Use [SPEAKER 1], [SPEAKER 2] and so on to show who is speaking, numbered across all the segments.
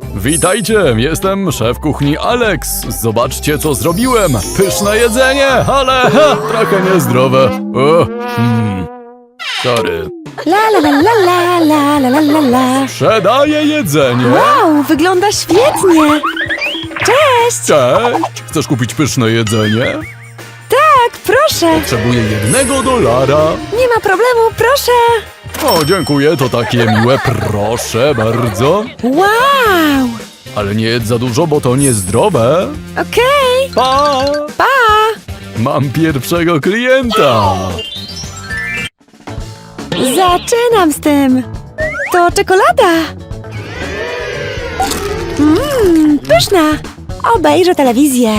[SPEAKER 1] Witajcie, jestem szef kuchni Alex. Zobaczcie, co zrobiłem. Pyszne jedzenie, ale ha, trochę niezdrowe. O, hmm. Sorry.
[SPEAKER 2] La la la la la la la la la.
[SPEAKER 1] Sprzedaję jedzenie.
[SPEAKER 2] Wow, wygląda świetnie. Cześć!
[SPEAKER 1] Cześć. Chcesz kupić pyszne jedzenie?
[SPEAKER 2] Proszę.
[SPEAKER 1] Potrzebuję jednego dolara.
[SPEAKER 2] Nie ma problemu, proszę.
[SPEAKER 1] O, dziękuję, to takie miłe, proszę bardzo.
[SPEAKER 2] Wow!
[SPEAKER 1] Ale nie jedz za dużo, bo to niezdrowe.
[SPEAKER 2] Okej,
[SPEAKER 1] Pa!
[SPEAKER 2] pa!
[SPEAKER 1] Mam pierwszego klienta.
[SPEAKER 2] Zaczynam z tym. To czekolada. Mmm, pyszna. Obejrzę telewizję.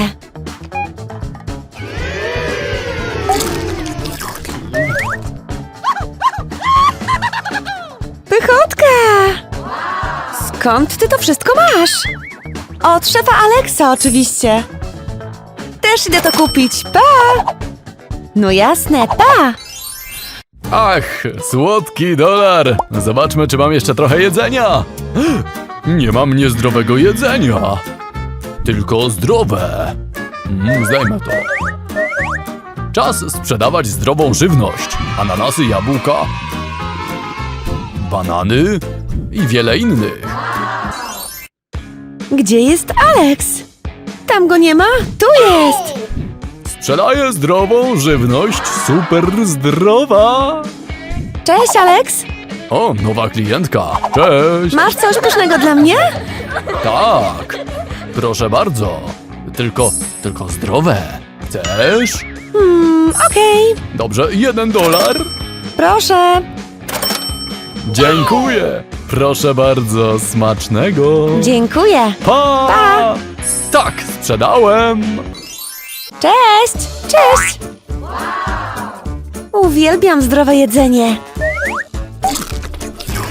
[SPEAKER 2] Skąd ty to wszystko masz? Od szefa Alexa oczywiście. Też idę to kupić. Pa! No jasne, pa!
[SPEAKER 1] Ach, słodki dolar. Zobaczmy, czy mam jeszcze trochę jedzenia. Nie mam niezdrowego jedzenia. Tylko zdrowe. Mm, zdejmę to. Czas sprzedawać zdrową żywność. Ananasy, jabłka, banany i wiele innych.
[SPEAKER 2] Gdzie jest Alex? Tam go nie ma? Tu jest!
[SPEAKER 1] Sprzedaję zdrową żywność, super zdrowa.
[SPEAKER 2] Cześć, Alex!
[SPEAKER 1] O, nowa klientka. Cześć.
[SPEAKER 2] Masz coś pysznego dla mnie?
[SPEAKER 1] Tak, proszę bardzo. Tylko, tylko zdrowe. Chcesz?
[SPEAKER 2] Hmm, okej.
[SPEAKER 1] Dobrze, jeden dolar.
[SPEAKER 2] Proszę.
[SPEAKER 1] Dziękuję. Proszę bardzo, smacznego.
[SPEAKER 2] Dziękuję.
[SPEAKER 1] Pa!
[SPEAKER 2] Pa!
[SPEAKER 1] Tak, sprzedałem.
[SPEAKER 2] Cześć! Cześć! Uwielbiam zdrowe jedzenie.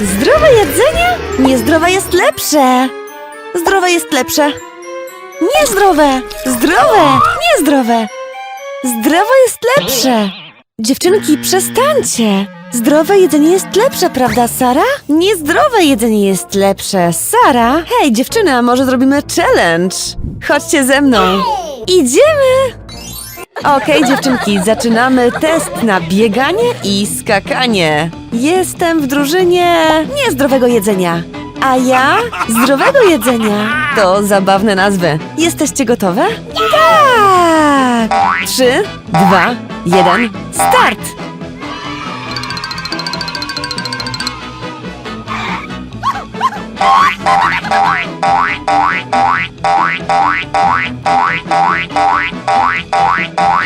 [SPEAKER 2] Zdrowe jedzenie? Niezdrowe jest lepsze. Zdrowe jest lepsze. Niezdrowe! Zdrowe! Niezdrowe! Zdrowe jest lepsze! Dziewczynki, przestańcie! Zdrowe jedzenie jest lepsze, prawda, Sara? Niezdrowe jedzenie jest lepsze. Sara? Hej, dziewczyny, a może zrobimy challenge? Chodźcie ze mną. Idziemy! Okej, dziewczynki, zaczynamy test na bieganie i skakanie. Jestem w drużynie niezdrowego jedzenia. A ja zdrowego jedzenia. To zabawne nazwy. Jesteście gotowe? Tak! Trzy, dwa, jeden, start!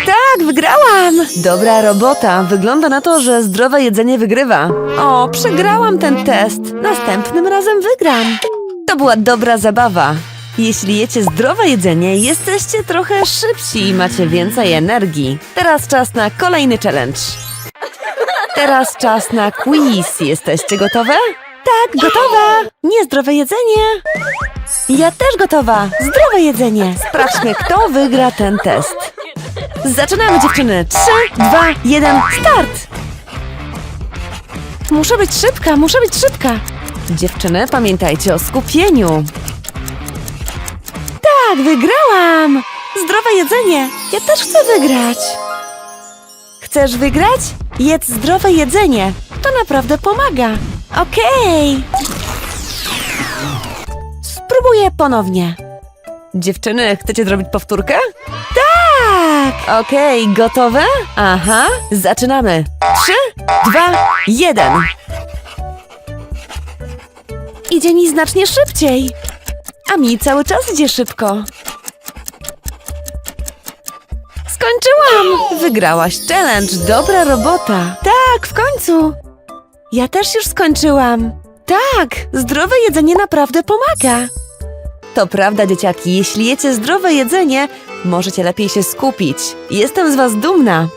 [SPEAKER 2] Tak, wygrałam! Dobra robota. Wygląda na to, że zdrowe jedzenie wygrywa. O, przegrałam ten test. Następnym razem wygram. To była dobra zabawa. Jeśli jecie zdrowe jedzenie, jesteście trochę szybsi i macie więcej energii. Teraz czas na kolejny challenge. Teraz czas na quiz. Jesteście gotowe? Tak, gotowa! Niezdrowe jedzenie. Ja też gotowa. Zdrowe jedzenie. Sprawdźmy, kto wygra ten test. Zaczynamy, dziewczyny. Trzy, dwa, jeden, start! Muszę być szybka, muszę być szybka. Dziewczyny, pamiętajcie o skupieniu. Tak, wygrałam! Zdrowe jedzenie. Ja też chcę wygrać. Chcesz wygrać? Jedz zdrowe jedzenie. To naprawdę pomaga. Okej. Spróbuję ponownie. Dziewczyny, chcecie zrobić powtórkę? Tak! Okej, gotowe? Aha, zaczynamy. Trzy, dwa, jeden. Idzie mi znacznie szybciej. A mi cały czas idzie szybko. Skończyłam! Wygrałaś challenge, dobra robota. Tak, w końcu. Ja też już skończyłam. Tak, zdrowe jedzenie naprawdę pomaga. To prawda, dzieciaki, jeśli jecie zdrowe jedzenie, możecie lepiej się skupić. Jestem z was dumna.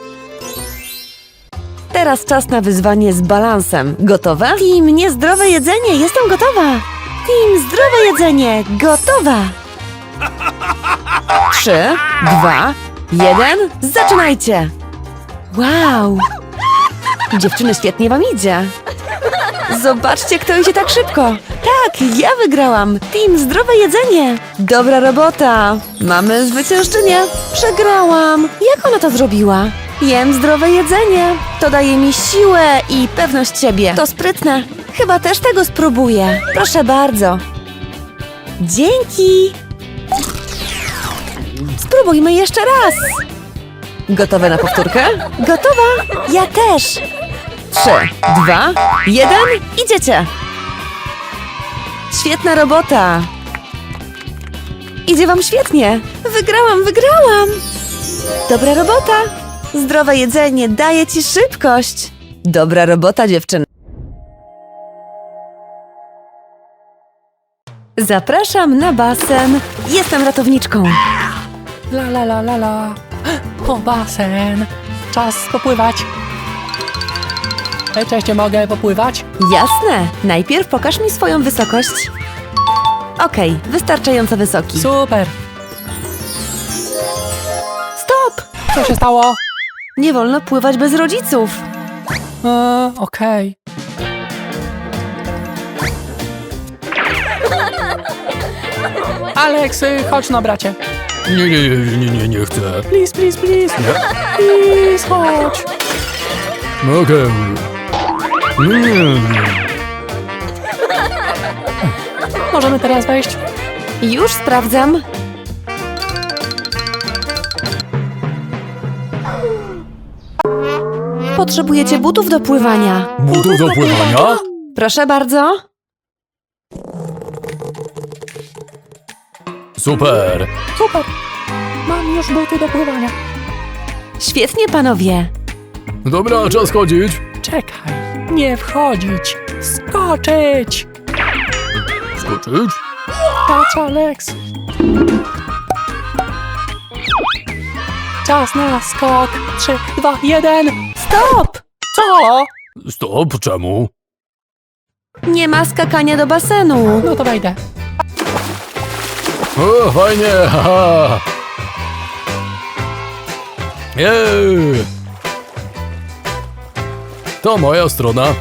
[SPEAKER 2] Teraz czas na wyzwanie z balansem. Gotowe? Team niezdrowe jedzenie, jestem gotowa. Team zdrowe jedzenie, gotowa. Trzy, dwa, jeden, zaczynajcie. Wow! Dziewczyny, świetnie wam idzie. Zobaczcie, kto idzie tak szybko. Tak, ja wygrałam. Team Zdrowe Jedzenie. Dobra robota. Mamy zwyciężczynię. Przegrałam. Jak ona to zrobiła? Jem zdrowe jedzenie. To daje mi siłę i pewność siebie. To sprytne. Chyba też tego spróbuję. Proszę bardzo. Dzięki. Spróbujmy jeszcze raz. Gotowe na powtórkę? Gotowa. Ja też. Trzy, dwa, jeden, idziecie! Świetna robota! Idzie wam świetnie! Wygrałam, wygrałam! Dobra robota! Zdrowe jedzenie daje ci szybkość! Dobra robota, dziewczyny! Zapraszam na basen. Jestem ratowniczką.
[SPEAKER 3] La la la la la. O, basen. Czas popływać. Cześć, mogę popływać?
[SPEAKER 2] Jasne. Najpierw pokaż mi swoją wysokość. Okej, wystarczająco wysoki.
[SPEAKER 3] Super.
[SPEAKER 2] Stop!
[SPEAKER 3] Co się stało?
[SPEAKER 2] Nie wolno pływać bez rodziców.
[SPEAKER 3] E, Okej. Alex, y, chodź no bracie.
[SPEAKER 1] Nie, nie, nie, nie, nie, nie chcę.
[SPEAKER 3] Please, please, please. Please, chodź.
[SPEAKER 1] Okej. Nie.
[SPEAKER 3] Możemy teraz wejść?
[SPEAKER 2] Już sprawdzam. Potrzebujecie butów do pływania.
[SPEAKER 1] Butów do pływania?
[SPEAKER 2] Proszę bardzo.
[SPEAKER 1] Super.
[SPEAKER 3] Super. Mam już buty do pływania.
[SPEAKER 2] Świetnie, panowie.
[SPEAKER 1] Dobra, czas chodzić.
[SPEAKER 3] Czekaj. Nie wchodzić. Skoczyć.
[SPEAKER 1] Skoczyć?
[SPEAKER 3] Patrz, Alex. Czas na skok. Trzy, dwa, jeden.
[SPEAKER 2] Stop!
[SPEAKER 3] Co?
[SPEAKER 1] Stop, czemu?
[SPEAKER 2] Nie ma skakania do basenu.
[SPEAKER 3] No to wejdę.
[SPEAKER 1] O, fajnie, haha. Jej. To moja strona.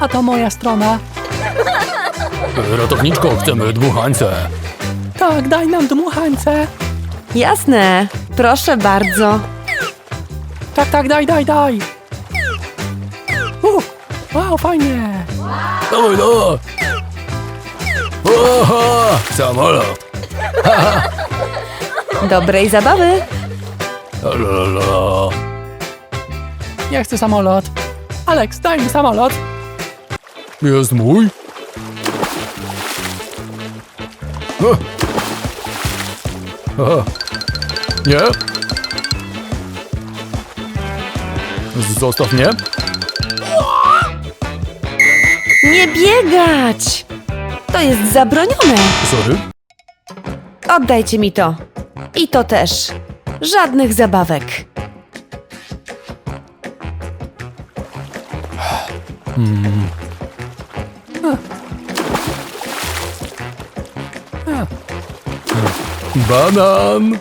[SPEAKER 3] A to moja strona.
[SPEAKER 1] Ratowniczko, chcemy dmuchańce.
[SPEAKER 3] Tak, daj nam dmuchańce.
[SPEAKER 2] Jasne. Proszę bardzo.
[SPEAKER 3] Tak, tak, daj, daj, daj. Uh, wow, fajnie.
[SPEAKER 1] Dawaj, no. Oha, samolot.
[SPEAKER 2] Dobrej zabawy.
[SPEAKER 1] La, la, la.
[SPEAKER 3] Ja chcę samolot. Alex, daj mi samolot.
[SPEAKER 1] Jest mój? O. Aha. Nie? Zostaw mnie.
[SPEAKER 2] Nie biegać! To jest zabronione.
[SPEAKER 1] Sorry.
[SPEAKER 2] Oddajcie mi to. I to też. Żadnych zabawek.
[SPEAKER 1] Banan.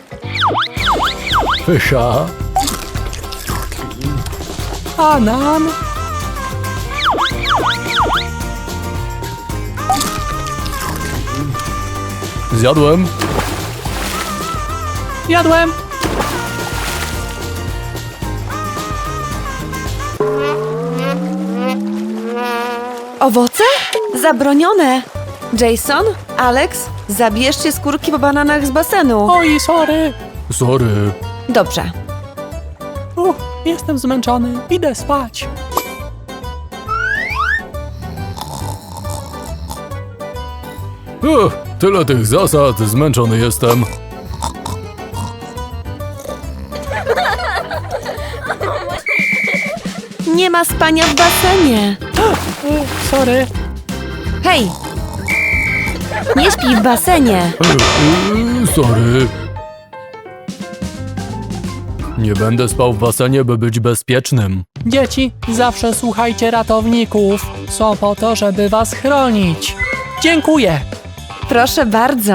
[SPEAKER 1] Pysza.
[SPEAKER 3] Banan.
[SPEAKER 1] Zjadłem.
[SPEAKER 3] Jadłem.
[SPEAKER 2] Owoce? Zabronione. Jason, Alex, zabierzcie skórki po bananach z basenu.
[SPEAKER 3] Oj, sorry.
[SPEAKER 1] Sorry.
[SPEAKER 2] Dobrze.
[SPEAKER 3] Uh, jestem zmęczony. Idę spać.
[SPEAKER 1] Uch, tyle tych zasad, zmęczony jestem.
[SPEAKER 2] Nie ma spania w basenie.
[SPEAKER 3] Sorry.
[SPEAKER 2] Hej! Nie śpij w basenie.
[SPEAKER 1] Yy, sorry. Nie będę spał w basenie, by być bezpiecznym.
[SPEAKER 3] Dzieci, zawsze słuchajcie ratowników. Są po to, żeby was chronić. Dziękuję.
[SPEAKER 2] Proszę bardzo.